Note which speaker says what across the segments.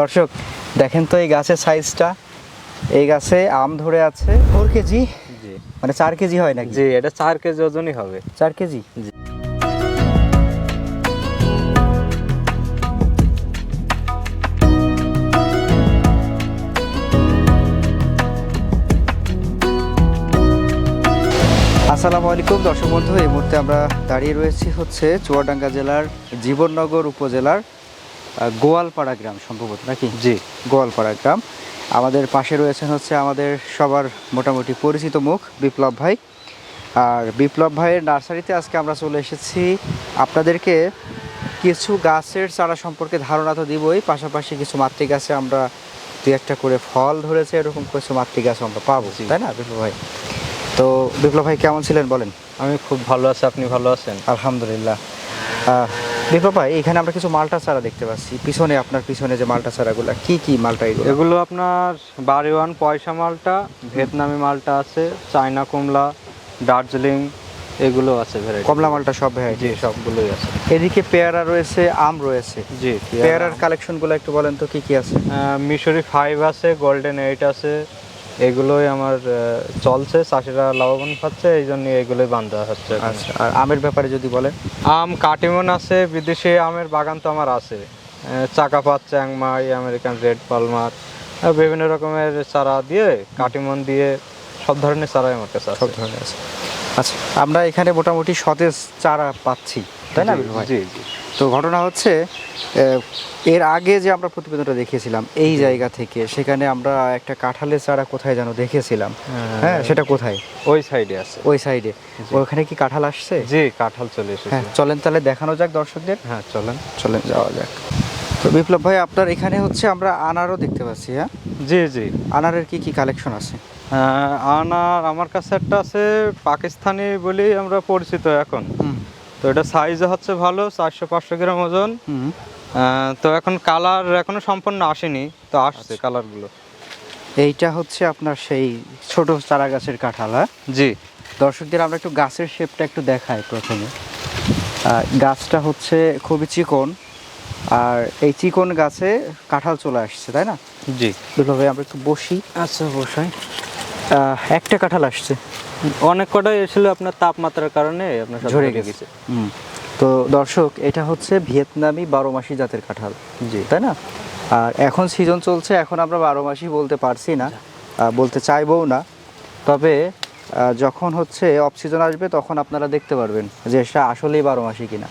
Speaker 1: দর্শক দেখেন তো এই গাছের সাইজটা এই গাছে আম ধরে আছে ফোর কেজি। মানে চার কেজি হয় নাকি?
Speaker 2: জি এটা চার কেজি ওজনই হবে।
Speaker 1: চার কেজি?
Speaker 2: জি।
Speaker 1: আসসালামু আলাইকুম দর্শক বন্ধু এই মুহূর্তে আমরা দাঁড়িয়ে রয়েছি হচ্ছে চুয়াডাঙ্গা জেলার জীবননগর উপজেলার গোয়ালপাড়া গ্রাম সম্ভবত নাকি?
Speaker 2: জি।
Speaker 1: গোয়ালপাড়া গ্রাম। আমাদের পাশে রয়েছেন হচ্ছে আমাদের সবার মোটামুটি পরিচিত মুখ বিপ্লব ভাই। আর বিপ্লব ভাইয়ের নার্সারিতে আজকে আমরা চলে এসেছি। আপনাদেরকে কিছু গাছের চারা সম্পর্কে ধারণা তো দিবই পাশাপাশি কিছু মাতৃ গাছে আমরা দু একটা করে ফল ধরেছে এরকম কিছু মাতৃ গাছ আমরা পাবো তাই না বিপ্লব ভাই? তো বিপ্লব ভাই কেমন ছিলেন বলেন?
Speaker 2: আমি খুব ভালো আছি আপনি ভালো আছেন?
Speaker 1: আলহামদুলিল্লাহ। বিপ্লব ভাই এখানে আমরা কিছু মালটা চারা দেখতে পাচ্ছি। পিছনে আপনার পিছনে যে মালটা চারাগুলো কি কি মালটা এগুলো?
Speaker 2: এগুলো আপনার বাড়িওয়ান পয়সা মালটা ভিয়েতনামি মালটা আছে চায়না কমলা দার্জিলিং এগুলো আছে ভ্যারাইটি
Speaker 1: কমলা মালটা সব ভ্যারাইটি
Speaker 2: জি সবগুলোই আছে।
Speaker 1: এদিকে পেয়ারা রয়েছে আম রয়েছে।
Speaker 2: জি
Speaker 1: পেয়ারার কালেকশনগুলো একটু বলেন তো কি কি আছে?
Speaker 2: মিশরি ফাইভ আছে গোল্ডেন এইট আছে এগুলোই আমার চলছে চাষিরা লাভবান পাচ্ছে এই জন্য এগুলোই বান্ধা হচ্ছে
Speaker 1: আচ্ছা আর আমের ব্যাপারে যদি বলেন?
Speaker 2: আম কাটিমন আছে বিদেশি আমের বাগান তো আমার আছে। আহ, চাকাপাত Chiang Mai American red Palmer বিভিন্ন রকমের চারা দিয়ে কাটিমন দিয়ে সব ধরনের চারাই আমার কাছে
Speaker 1: সব ধরনের আছে। আচ্ছা আমরা এখানে মোটামুটি সতেজ চারা পাচ্ছি। তাই না?
Speaker 2: জি, জি
Speaker 1: তো ঘটনা হচ্ছে এর আগে যে আমরা প্রতিবেদনটা দেখেছিলাম এই জায়গা থেকে সেখানে আমরা একটা কাঁঠালের চারা কোথায় যেন দেখেছিলাম। হ্যাঁ। সেটা কোথায়?
Speaker 2: ওই সাইডে আছে।
Speaker 1: ওই সাইডে। ওখানে কি কাঁঠাল আসছে?
Speaker 2: জি কাঁঠাল চলে
Speaker 1: হ্যাঁ
Speaker 2: এসেছে
Speaker 1: চলেন তাহলে দেখানো যাক দর্শকদের।
Speaker 2: হ্যাঁ চলেন।
Speaker 1: চলেন যাওয়া যাক। তো বিপ্লব ভাই আপনার এখানে হচ্ছে আমরা আনারও দেখতে পাচ্ছি হ্যাঁ?
Speaker 2: জি জি।
Speaker 1: আনারের কি কি কালেকশন আছে?
Speaker 2: আহ, আনার আমার কাছে একটা আছে পাকিস্তানি বলেই আমরা পরিচিত এখন।
Speaker 1: হুম।
Speaker 2: তো এটা সাইজ হচ্ছে ভালো চারশো পাঁচশো গ্রাম ওজন। তো এখন কালার এখনও সম্পূর্ণ আসেনি তো আসছে কালারগুলো
Speaker 1: এইটা হচ্ছে আপনার সেই ছোট চারা গাছের কাঁঠাল হ্যাঁ?
Speaker 2: জি।
Speaker 1: দর্শকদের আমরা একটু গাছের শেপটা একটু দেখাই প্রথমে। গাছটা হচ্ছে খুবই চিকন আর এই চিকন গাছে কাঁঠাল চলে আসছে তাই না?
Speaker 2: জি।
Speaker 1: বিপ্লব আমরা একটু বসি।
Speaker 2: আচ্ছা
Speaker 1: আহ, একটা কাঁঠাল আসছে।
Speaker 2: অনেক কটাই এসেছিল আপনার তাপমাত্রার কারণে আপনার সব
Speaker 1: ঝরে গেছে। তো দর্শক এটা হচ্ছে ভিয়েতনামি বারো মাসি জাতের কাঁঠাল।
Speaker 2: জি।
Speaker 1: তাই না? আর এখন সিজন চলছে এখন আমরা বারো মাসি বলতে পারছি না বলতে চাইবও না। তবে যখন হচ্ছে অফ সিজন আসবে তখন আপনারা দেখতে পারবেন যে এটা আসলেই বারো মাসি কিনা।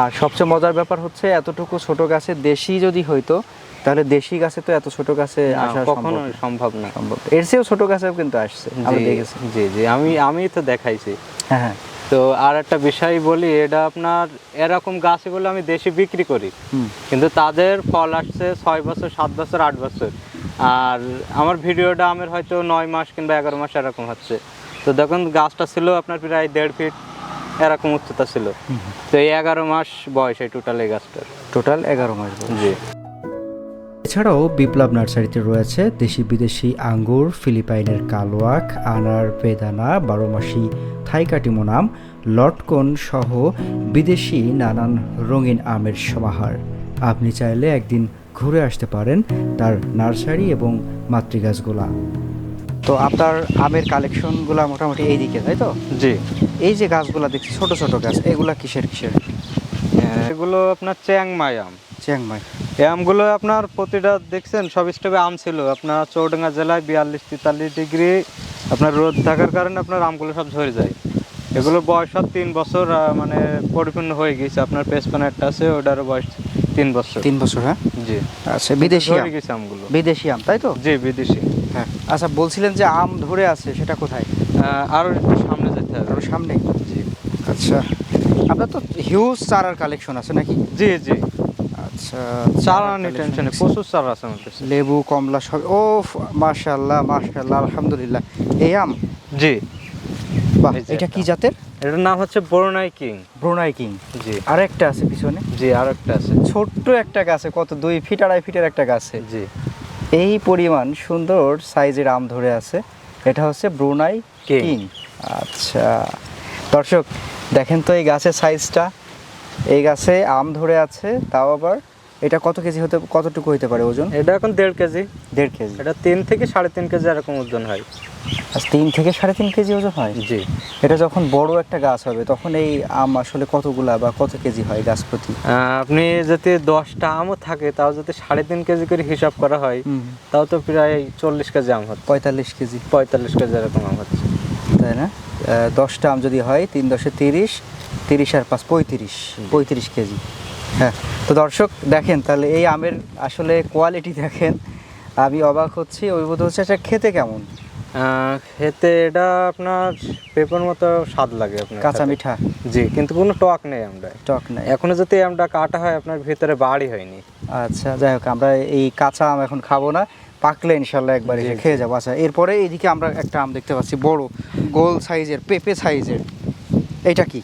Speaker 1: আর সবচেয়ে মজার ব্যাপার হচ্ছে এতটুকু ছোট গাছে দেশি যদি হইতো তাহলে দেশি গাছে তো এত ছোট গাছে আসা
Speaker 2: কখনো
Speaker 1: সম্ভব না।
Speaker 2: সম্ভব।
Speaker 1: এর চেয়েও ছোট গাছেও কিন্তু আসছে আমি দেখেছি।
Speaker 2: জি জি আমি আমি তো দেখাইছি।
Speaker 1: হ্যাঁ হ্যাঁ।
Speaker 2: তো আর একটা বিষয় বলি এটা আপনার এরকম গাছে বলে আমি দেশে বিক্রি করি। কিন্তু তাদের ফল আসছে ছয় বছর সাত বছর আট বছর। আর আমার ভিডিওটা আমার হয়তো নয় মাস কিংবা এগারো মাস এরকম হচ্ছে। তো দেখুন গাছটা ছিল আপনার প্রায় দেড় ফিট এরকম উচ্চতা ছিল। তো এই এগারো মাস বয়স এই টোটাল এই গাছটার।
Speaker 1: টোটাল এগারো মাস বয়স।
Speaker 2: জি।
Speaker 1: এছাড়াও বিপ্লব নার্সারিতে রয়েছে দেশি বিদেশি আঙ্গুর ফিলিপাইনের কালোয়াক আনার বেদানা বারোমাসি থাইকাটিমন আম লটকন সহ বিদেশি নানান রঙিন আমের সমাহার। আপনি চাইলে একদিন ঘুরে আসতে পারেন তার নার্সারি এবং মাতৃগাছগুলা। তো আপনার আমের কালেকশনগুলো মোটামুটি এইদিকে তাই তো?
Speaker 2: জি।
Speaker 1: এই যে গাছগুলো দেখছি ছোট ছোট গাছ এগুলা কিসের কিসের?
Speaker 2: এগুলো আপনার চ্যাংমাই আম।
Speaker 1: চিয়াংমাই।
Speaker 2: এই আমগুলো আপনার প্রতিটা দেখছেন সব স্টেপে আম ছিল। আপনার চৌডাঙ্গা জেলায় বিয়াল্লিশ তেতাল্লিশ ডিগ্রি আপনার রোদ থাকার কারণে আপনার আমগুলো সব ঝরে যায়। এগুলো বয়স সব তিন বছর মানে পরিপূর্ণ হয়ে গেছে আপনার পেসপানারটা আছে ওটারও বয়স তিন বছর।
Speaker 1: তিন বছর হ্যাঁ?
Speaker 2: জি।
Speaker 1: আচ্ছা বিদেশি আম?
Speaker 2: গেছে আমগুলো।
Speaker 1: বিদেশি আম তাই তো?
Speaker 2: জি বিদেশি।
Speaker 1: হ্যাঁ। আচ্ছা বলছিলেন যে আম ধরে আছে সেটা কোথায়?
Speaker 2: আহ, আরও একটু সামনে যেতে হবে।
Speaker 1: আরও সামনে?
Speaker 2: জি।
Speaker 1: আচ্ছা। আপনার তো হিউজ চারার কালেকশন আছে নাকি?
Speaker 2: জি জি।
Speaker 1: আচ্ছা
Speaker 2: চারা নিয়ে টেনশনে প্রচুর চারা আছে কাছে।
Speaker 1: লেবু কমলা সব ও মাশাল্লাহ মাশাল্লাহ আলহামদুলিল্লাহ। এই আম?
Speaker 2: জি।
Speaker 1: বাহ এটা কি জাতের?
Speaker 2: এটার নাম হচ্ছে বরুণাই কিং।
Speaker 1: Brunei king.
Speaker 2: জি।
Speaker 1: আরেকটা আছে পিছনে?
Speaker 2: জি আর একটা আছে।
Speaker 1: ছোট্ট একটা গাছে কত দুই ফিট আড়াই ফিটের একটা গাছে
Speaker 2: জি।
Speaker 1: এই পরিমাণ সুন্দর সাইজের আম ধরে আছে। এটা হচ্ছে ব্রুনাই। কিং। আচ্ছা। দর্শক দেখেন তো এই গাছের সাইজটা। এই গাছে আম ধরে আছে তাও আবার এটা কত কেজি হতে কতটুকু হতে পারে ওজন?
Speaker 2: এটা এখন দেড় কেজি।
Speaker 1: দেড় কেজি।
Speaker 2: এটা তিন থেকে সাড়ে তিন কেজি এরকম ওজন হয়।
Speaker 1: আচ্ছা তিন থেকে সাড়ে তিন কেজি ওজন হয়?
Speaker 2: জি।
Speaker 1: এটা যখন বড় একটা গাছ হবে তখন এই আম আসলে কতগুলা বা কত কেজি হয় গাছ প্রতি?
Speaker 2: আপনি যদি দশটা আমও থাকে তাও যদি সাড়ে তিন কেজি করে হিসাব করা হয় তাও তো প্রায় চল্লিশ কেজি আম হচ্ছে।
Speaker 1: পঁয়তাল্লিশ কেজি।
Speaker 2: পঁয়তাল্লিশ কেজি এরকম আম হচ্ছে।
Speaker 1: তাই না? দশটা আম যদি হয় তিন দশে তিরিশ তিরিশ আর পাঁচ পঁয়ত্রিশ। পঁয়ত্রিশ কেজি। হ্যাঁ তো দর্শক দেখেন তাহলে এই আমের আসলে কোয়ালিটি দেখেন। আমি অবাক হচ্ছি অভিভূত হচ্ছে এটা খেতে কেমন?
Speaker 2: খেতে এটা আপনার পেপার মতো স্বাদ লাগে আপনার
Speaker 1: কাঁচা মিঠা?
Speaker 2: জি কিন্তু কোনো টক নেই আমরা।
Speaker 1: টক নেই।
Speaker 2: এখনও যদি আমটা কাটা হয় আপনার ভিতরে বাড়ি হয়নি।
Speaker 1: আচ্ছা যাই হোক আমরা এই কাঁচা আম এখন খাব না। পাকলে ইনশাল্লাহ একবার এসে খেয়ে যাব। আচ্ছা এরপরে এইদিকে আমরা একটা আম দেখতে পাচ্ছি বড় গোল সাইজের পেঁপে সাইজের। এটা কি?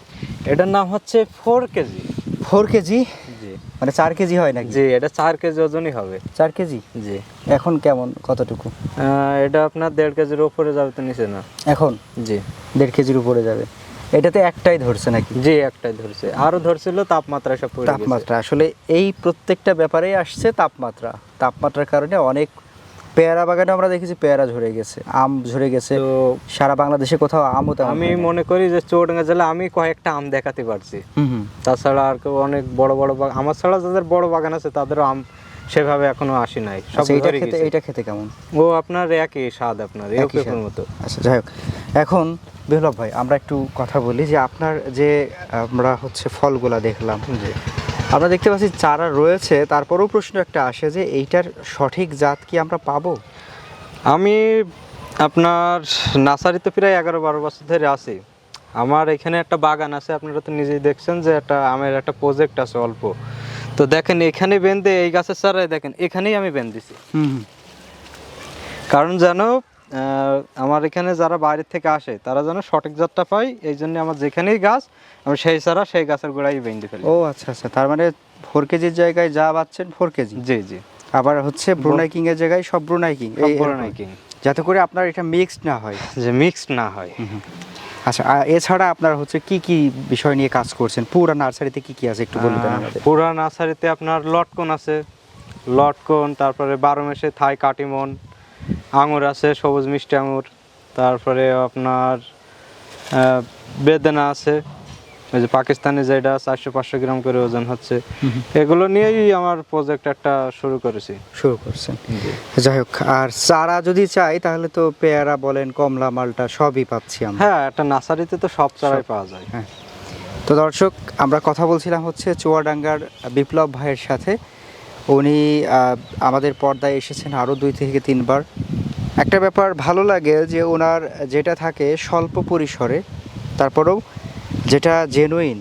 Speaker 2: এটার নাম হচ্ছে ফোর কেজি।
Speaker 1: Four KG?
Speaker 2: জি।
Speaker 1: মানে চার কেজি হয় নাকি?
Speaker 2: জি এটা চার কেজি ওজনই হবে।
Speaker 1: চার কেজি?
Speaker 2: জি।
Speaker 1: এখন কেমন? কতটুকু?
Speaker 2: এটা আপনার দেড় কেজির ওপরে যাবে তো নিচে না?
Speaker 1: এখন?
Speaker 2: জি।
Speaker 1: দেড় কেজির উপরে যাবে। এটাতে একটাই ধরছে নাকি?
Speaker 2: জি একটাই ধরছে। আরও ধরছিল তাপমাত্রা সব পড়ে
Speaker 1: তাপমাত্রা। আসলে এই প্রত্যেকটা ব্যাপারেই আসছে তাপমাত্রা। তাপমাত্রার কারণে অনেক পেয়ারা বাগানে আমরা দেখেছি পেয়ারা ঝরে গেছে আম ঝরে গেছে।
Speaker 2: তো
Speaker 1: সারা বাংলাদেশে কোথাও আমও তেমন
Speaker 2: আমি
Speaker 1: হয় না।
Speaker 2: মনে করি যে চৌডাঙ্গা জেলা আমি কয়েকটা আম দেখাতে পারছি।
Speaker 1: হুম হুম।
Speaker 2: তাছাড়া আর কেউ অনেক বড় বড় বাগান আমার ছাড়া যাদের বড় বাগান আছে তাদেরও আম সেভাবে এখনও আসি নাই। সব
Speaker 1: আচ্ছা, এটা
Speaker 2: ধরে
Speaker 1: খেতে
Speaker 2: গেছে।
Speaker 1: এটা খেতে কেমন?
Speaker 2: ও আপনার একই স্বাদ আপনার
Speaker 1: একই স্বাদ।
Speaker 2: মতো।
Speaker 1: আচ্ছা যাই হোক। এখন বিপ্লব ভাই আমরা একটু কথা বলি যে আপনার যে আমরা হচ্ছে ফলগুলা দেখলাম
Speaker 2: জি
Speaker 1: আমরা দেখতে পাচ্ছি চারা রয়েছে। তারপরেও প্রশ্ন একটা আসে যে এইটার সঠিক জাত কি আমরা পাবো?
Speaker 2: আমি আপনার নার্সারিতে প্রায় এগারো বারো বছর ধরে আছি। আমার এখানে একটা বাগান আছে আপনারা তো নিজেই দেখছেন যে একটা আমের একটা প্রজেক্ট আছে অল্প। তো দেখেন এখানে বেঁধে এই গাছের চারাই দেখেন এখানেই আমি বেঁধেছি
Speaker 1: হুম।
Speaker 2: কারণ যেন আমার এখানে যারা বাইরে থেকে আসে তারা যেন সঠিক জাতটা পায় এই জন্য আমার যেখানেই গাছ আমি সেই চারা সেই গাছের গোড়াই বেঁধে ফেলি।
Speaker 1: ও আচ্ছা আচ্ছা। তার মানে ফোর কেজির জায়গায় যা পাচ্ছেন ফোর কেজি
Speaker 2: জি জি।
Speaker 1: আবার হচ্ছে ব্রুনাই কিং এর জায়গায় সব ব্রুনাই কিং
Speaker 2: সব বড় নাকি
Speaker 1: যাতে করে আপনার এটা মিক্সড না হয়।
Speaker 2: যে মিক্সড না হয়।
Speaker 1: আচ্ছা এছাড়া আপনার হচ্ছে কি কি বিষয় নিয়ে কাজ করছেন? পুরো নার্সারিতে কি কি আছে একটু বলবেন
Speaker 2: আহ, পুরা নার্সারিতে আপনার লটকন আছে। লটকন তারপরে বারো মাসে থাই কাটিমন আঙুর আছে সবুজ মিষ্টি আঙুর তারপরে আপনার বেদানা আছে ওই যে পাকিস্তানি যেটা চারশো পাঁচশো গ্রাম করে ওজন হচ্ছে। এগুলো নিয়েই আমার প্রজেক্ট একটা শুরু করেছি।
Speaker 1: শুরু করছেন। যাই হোক আর চারা যদি চাই তাহলে তো পেয়ারা বলেন কমলা মালটা সবই পাচ্ছি আমরা।
Speaker 2: হ্যাঁ একটা নার্সারিতে তো সব চারাই পাওয়া যায়।
Speaker 1: হ্যাঁ। তো দর্শক আমরা কথা বলছিলাম হচ্ছে চুয়াডাঙ্গার বিপ্লব ভাইয়ের সাথে। উনি আমাদের পর্দায় এসেছেন আরও দুই থেকে তিনবার। একটা ব্যাপার ভালো লাগে যে ওনার যেটা থাকে স্বল্প পরিসরে তারপরেও যেটা জেনুইন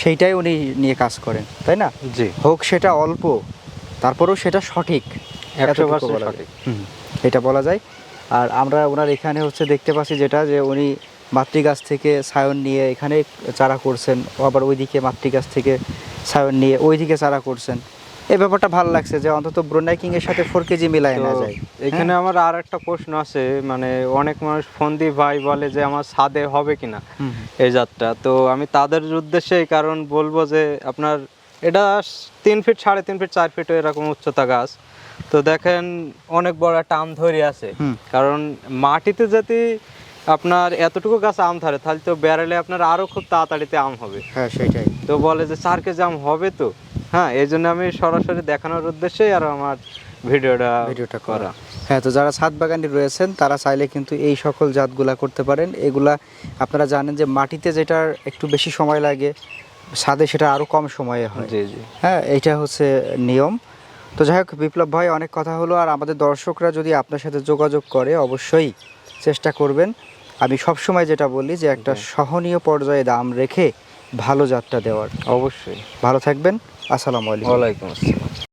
Speaker 1: সেইটাই উনি নিয়ে কাজ করেন তাই না?
Speaker 2: জি।
Speaker 1: হোক সেটা অল্প তারপরেও সেটা সঠিক এটা বলা যায়। আর আমরা ওনার এখানে হচ্ছে দেখতে পাচ্ছি যেটা যে উনি মাতৃগাছ থেকে সায়ন নিয়ে এখানে চারা করছেন আবার ওইদিকে মাতৃগাছ থেকে সায়ন নিয়ে ওইদিকে চারা করছেন। এই ব্যাপারটা ভালো লাগছে যে অন্তত ব্রোনাই কিং এর সাথে ফোর কেজি মিলাই না যায়।
Speaker 2: এখানে আমার আর একটা প্রশ্ন আছে মানে অনেক মানুষ ফোন দিয়ে ভাই বলে যে আমার ছাদে হবে কিনা এই যাত্রা তো আমি তাদের উদ্দেশ্যে কারণ বলব যে আপনার এটা তিন ফিট সাড়ে তিন ফিট চার ফিট এরকম উচ্চতা গাছ। তো দেখেন অনেক বড় একটা আম ধরে আছে। কারণ মাটিতে যদি আপনার এতটুকু গাছ আম ধরে তাহলে তো বেড়ালে আপনার আরও খুব তাড়াতাড়িতে আম হবে।
Speaker 1: হ্যাঁ সেটাই।
Speaker 2: তো বলে যে চার কেজি আম হবে তো? হ্যাঁ এই জন্য আমি সরাসরি দেখানোর উদ্দেশ্যেই আর আমার ভিডিওটা
Speaker 1: ভিডিওটা করা। হ্যাঁ তো যারা ছাদ বাগানি রয়েছেন তারা চাইলে কিন্তু এই সকল জাতগুলা করতে পারেন। এগুলা আপনারা জানেন যে মাটিতে যেটার একটু বেশি সময় লাগে ছাদে সেটা আরও কম সময়ে হয়।
Speaker 2: জি জি।
Speaker 1: হ্যাঁ এইটা হচ্ছে নিয়ম। তো যাই হোক বিপ্লব ভাই অনেক কথা হলো আর আমাদের দর্শকরা যদি আপনার সাথে যোগাযোগ করে অবশ্যই চেষ্টা করবেন। আমি সবসময় যেটা বলি যে একটা সহনীয় পর্যায়ে দাম রেখে ভালো যাত্রা দেওয়ার।
Speaker 2: অবশ্যই।
Speaker 1: ভালো থাকবেন। আসসালামু আলাইকুম।
Speaker 2: ওয়ালাইকুম আসসালাম।